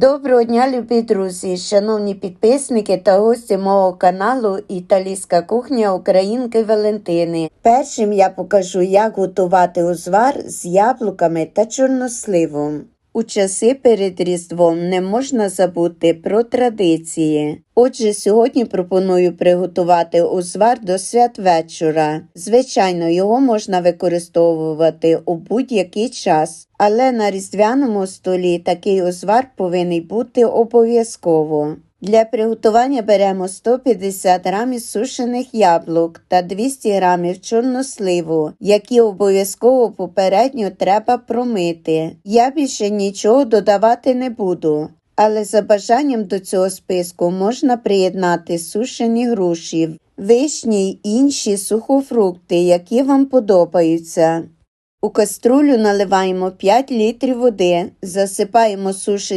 Доброго дня, любі друзі, шановні підписники та гості мого каналу Італійська кухня Українки Валентини. Першим я покажу, як готувати узвар з яблуками та чорносливом. У часи перед Різдвом не можна забути про традиції. Отже, сьогодні пропоную приготувати узвар до святвечора. Звичайно, його можна використовувати у будь-який час, але на різдвяному столі такий узвар повинен бути обов'язково. Для приготування беремо 150 грамів сушених яблук та 200 грамів чорносливу, які обов'язково попередньо треба промити. Я більше нічого додавати не буду. Але за бажанням до цього списку можна приєднати сушені груші, вишні й інші сухофрукти, які вам подобаються. У каструлю наливаємо 5 літрів води, засипаємо сушені